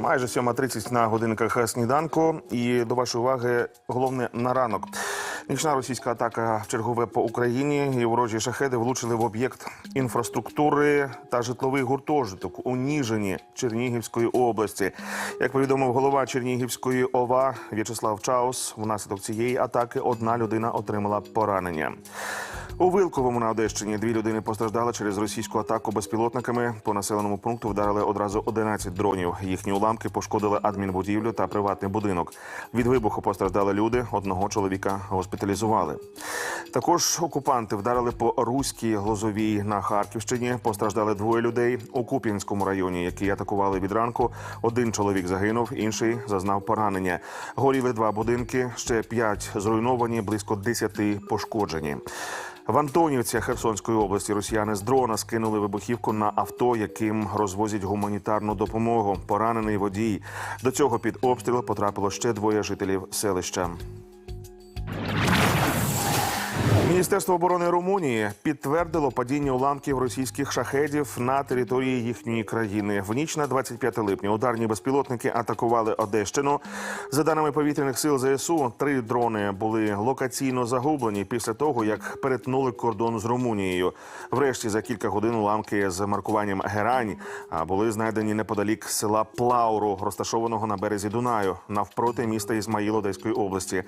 Майже 7.30 на годинниках сніданку. І до вашої уваги головне на ранок. Нічна російська атака чергове по Україні. І ворожі шахеди влучили в об'єкт інфраструктури та житловий гуртожиток у Ніжині Чернігівської області. Як повідомив голова Чернігівської ОВА В'ячеслав Чаус, внаслідок цієї атаки одна людина отримала поранення. У Вилковому на Одещині дві людини постраждали через російську атаку безпілотниками. По населеному пункту вдарили одразу 11 дронів. Їхні уламки пошкодили адмінбудівлю та приватний будинок. Від вибуху постраждали люди. Одного чоловіка госпіталізували. Також окупанти вдарили по руській глозовій на Харківщині. Постраждали двоє людей у Куп'янському районі, які атакували від ранку. Один чоловік загинув, інший зазнав поранення. Горіли два будинки, ще п'ять зруйновані, близько десяти пошкоджені. В Антонівці Херсонської області росіяни з дрона скинули вибухівку на авто, яким розвозять гуманітарну допомогу. Поранений водій. До цього під обстріл потрапило ще двоє жителів селища. Міністерство оборони Румунії підтвердило падіння уламків російських шахедів на території їхньої країни. В ніч на 25 липня ударні безпілотники атакували Одещину. За даними повітряних сил ЗСУ, три дрони були локаційно загублені після того, як перетнули кордон з Румунією. Врешті за кілька годин уламки з маркуванням Герань були знайдені неподалік села Плауру, розташованого на березі Дунаю, навпроти міста Ізмаїл Одеської області.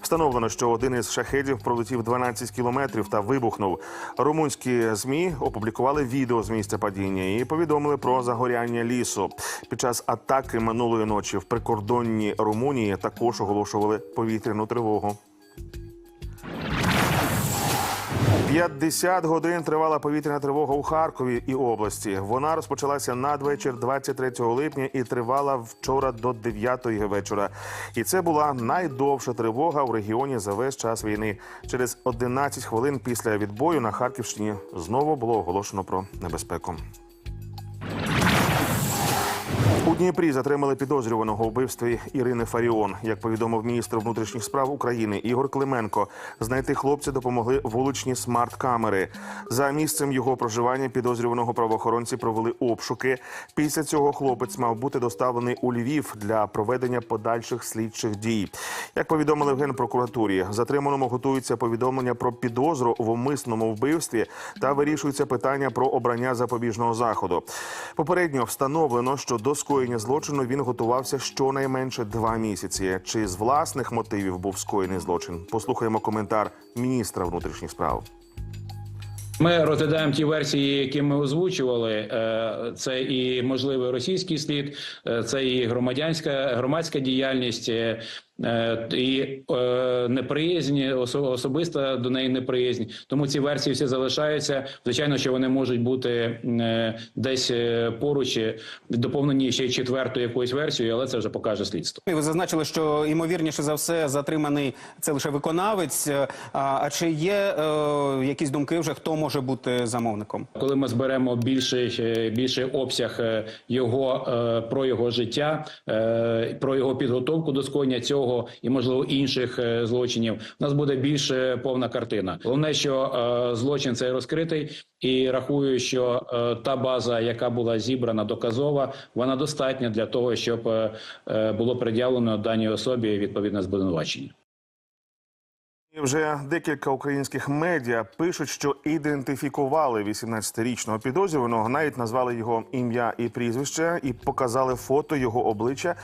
Встановлено, що один із шахедів пролетів 12 кілометрів та вибухнув. Румунські змі опублікували відео з місця падіння і повідомили про загоряння лісу. Під час атаки минулої ночі в прикордонні Румунії також оголошували повітряну тривогу. 50 годин тривала повітряна тривога у Харкові і області. Вона розпочалася надвечір 23 липня і тривала вчора до 9 вечора. І це була найдовша тривога в регіоні за весь час війни. Через 11 хвилин після відбою на Харківщині знову було оголошено про небезпеку. У Дніпрі затримали підозрюваного вбивстві Ірини Фаріон. Як повідомив міністр внутрішніх справ України Ігор Клименко, знайти хлопця допомогли вуличні смарт-камери. За місцем його проживання підозрюваного правоохоронці провели обшуки. Після цього хлопець мав бути доставлений у Львів для проведення подальших слідчих дій. Як повідомили в генпрокуратурі, затриманому готується повідомлення про підозру в умисному вбивстві та вирішується питання про обрання запобіжного заходу. Попередньо встановлено, що до скоєння злочину він готувався щонайменше два місяці. Чи з власних мотивів був скоєний злочин? Послухаємо коментар міністра внутрішніх справ. Ми розглядаємо ті версії, які ми озвучували. Е, Це і можливий російський слід, е, це і громадянська громадська діяльність. Е, І е, неприязнь, осо- особиста до неї неприязнь. Тому ці версії всі залишаються. Звичайно, що вони можуть бути е, десь поруч, доповнені ще й четвертою якоюсь версією, але це вже покаже слідство. Ви зазначили, що ймовірніше за все затриманий це лише виконавець. А, чи є е, якісь думки вже хто може бути замовником? Коли ми зберемо більший, більший обсяг його про його життя, про його підготовку до скоєння цього і можливо інших е, злочинів, у нас буде більш повна картина. Головне, що е, злочин цей розкритий, і рахую, що е, та база, яка була зібрана доказова, вона достатня для того, щоб було пред'явлено даній особі відповідне звинувачення. Вже декілька українських медіа пишуть, що ідентифікували 18-річного підозрюваного, навіть назвали його ім'я і прізвище, і показали фото його обличчя,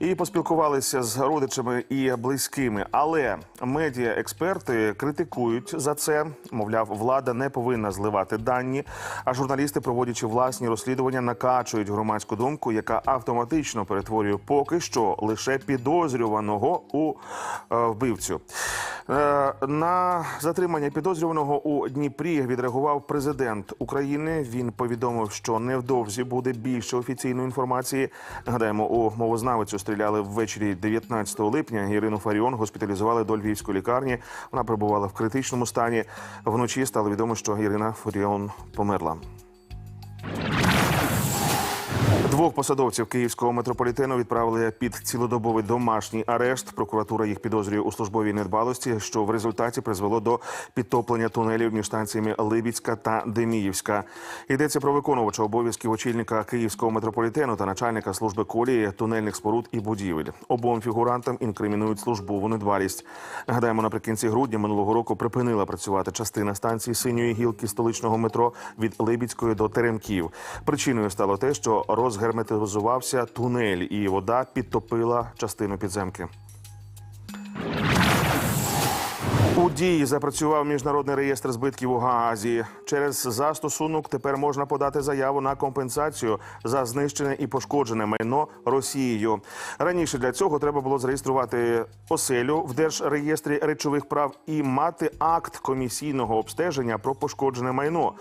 і поспілкувалися з родичами і близькими. Але медіа-експерти критикують за це. Мовляв, влада не повинна зливати дані. А журналісти, проводячи власні розслідування, накачують громадську думку, яка автоматично перетворює поки що лише підозрюваного у е, вбивцю. Е, На затримання підозрюваного у Дніпрі відреагував президент України. Він повідомив, що невдовзі буде більше офіційної інформації. Нагадаємо, у мовознавицю стріляли ввечері 19 липня. Ірину Фаріон госпіталізували до львівської лікарні. Вона перебувала в критичному стані. Вночі стало відомо, що Ірина Фаріон померла. Двох посадовців київського метрополітену відправили під цілодобовий домашній арешт. Прокуратура їх підозрює у службовій недбалості, що в результаті призвело до підтоплення тунелів між станціями Либідська та Деміївська. Йдеться про виконувача обов'язків очільника київського метрополітену та начальника служби колії, тунельних споруд і будівель. Обом фігурантам інкримінують службову недбалість. Нагадаємо, наприкінці грудня минулого року припинила працювати частина станції синьої гілки столичного метро від Либідської до Теремків. Причиною стало те, що розгерметизувався тунель, і вода підтопила частину підземки. Дії запрацював міжнародний реєстр збитків у Гаазі. Через застосунок тепер можна подати заяву на компенсацію за знищене і пошкоджене майно Росією. Раніше для цього треба було зареєструвати оселю в держреєстрі речових прав і мати акт комісійного обстеження про пошкоджене майно.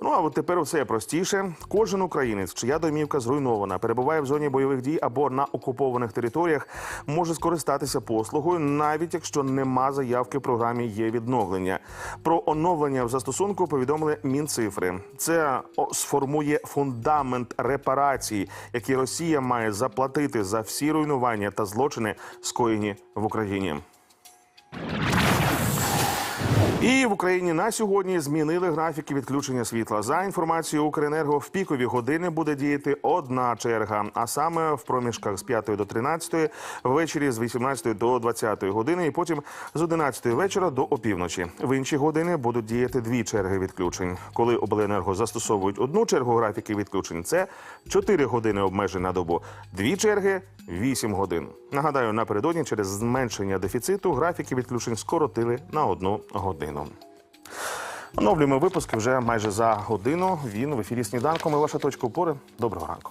Ну а от тепер все простіше. Кожен українець, чия домівка зруйнована, перебуває в зоні бойових дій або на окупованих територіях, може скористатися послугою, навіть якщо нема заявки в програмі є відновлення. Про оновлення в застосунку повідомили Мінцифри. Це сформує фундамент репарацій, які Росія має заплатити за всі руйнування та злочини, скоєні в Україні. І в Україні на сьогодні змінили графіки відключення світла. За інформацією Укренерго, в пікові години буде діяти одна черга, а саме в проміжках з 5 до 13, ввечері з 18 до 20 години, і потім з 11 вечора до опівночі. В інші години будуть діяти дві черги відключень. Коли обленерго застосовують одну чергу графіки відключень, це 4 години обмежень на добу. Дві черги 8 годин. Нагадаю, напередодні через зменшення дефіциту графіки відключень скоротили на одну годину. Оновлюємо випуски вже майже за годину. Він в ефірі сніданком. І ваша точка опори. Доброго ранку.